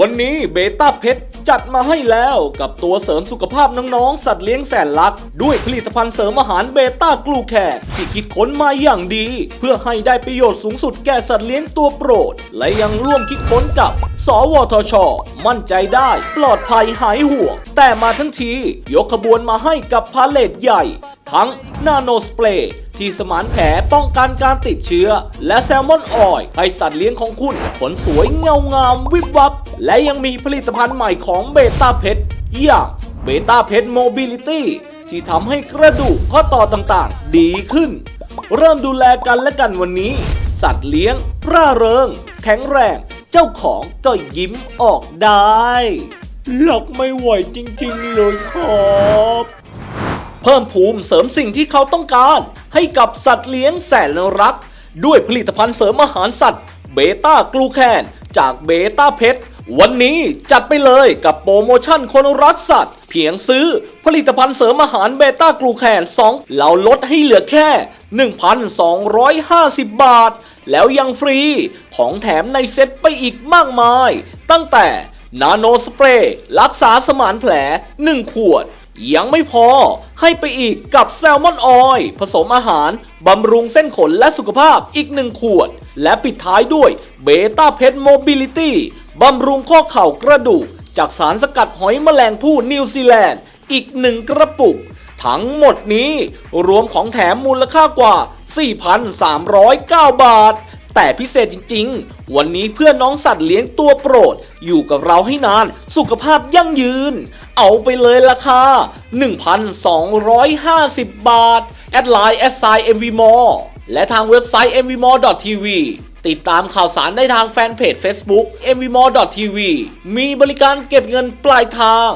วันนี้เบต้าเพชรจัดมาให้แล้วกับตัวเสริมสุขภาพน้องๆ สัตว์เลี้ยงแสนรัก ด้วยผลิตภัณฑ์เสริมอาหารเบต้ากลูแคร์ที่คิดค้นมาอย่างดี เพื่อให้ได้ประโยชน์สูงสุดแก่สัตว์เลี้ยงตัวโปรด และยังร่วมคิดค้นกับ สวทช มั่นใจได้ปลอดภัยหายห่วง แต่มาทั้งที ยกขบวนมาให้กับพาเลตใหญ่ ทั้งนาโนสเปรย์ ที่สมานแผลป้องกันการติดเชื้อ และแซลมอนออยให้สัตว์เลี้ยงของคุณขนสวยเงางามวิบวับ และยังมีผลิตภัณฑ์ใหม่ของเบต้าเพชรอย่างเบต้าเพชรโมบิลิตี้ที่ทำให้กระดูกข้อต่อต่างๆ ดีขึ้น เริ่มดูแลกันและกันวันนี้ สัตว์เลี้ยงร่าเริง แข็งแรง เจ้าของก็ยิ้มออกได้หลักไม่ไหวจริงๆเลยครับ เพิ่มภูมิเสริมสิ่งที่เขาต้องการ ให้กับสัตว์เลี้ยงแสนรัก ด้วยผลิตภัณฑ์เสริมอาหารสัตว์เบต้ากลูแคนจากเบต้าเพชรวันนี้จัดไปเลยกับโปรโมชั่นคนรักสัตว์ เพียงซื้อผลิตภัณฑ์เสริมอาหารเบต้ากลูแคน2เราลดให้เหลือแค่ 1,250 บาท แล้วยังฟรีของแถมในเซ็ตไปอีกมากมาย ตั้งแต่นาโนสเปรย์รักษาสมานแผล 1 ขวด ยังไม่พอให้ไปอีกกับแซลมอนออยล์ผสมอาหาร บำรุงเส้นขนและสุขภาพอีกหนึ่งขวด และปิดท้ายด้วยเบต้าเพชรโมบิลิตี้บำรุงข้อเข่ากระดูก จากสารสกัดหอยแมลงผู้นิวซีแลนด์ อีกหนึ่งกระปุก ทั้งหมดนี้รวมของแถมมูลค่ากว่า 4,309 บาท แต่พิเศษจริงๆ วันนี้เพื่อน้องสัตว์เลี้ยงตัวโปรด อยู่กับเราให้นานสุขภาพยั่งยืน เอาไปเลยราคา 1,250 บาท แอดไลน์แอดไซน์ MVMore และทางเว็บไซต์ mvmore.tv ติดตามข่าวสารได้ทางแฟนเพจ Facebook mvmore.tv มีบริการเก็บเงินปลายทาง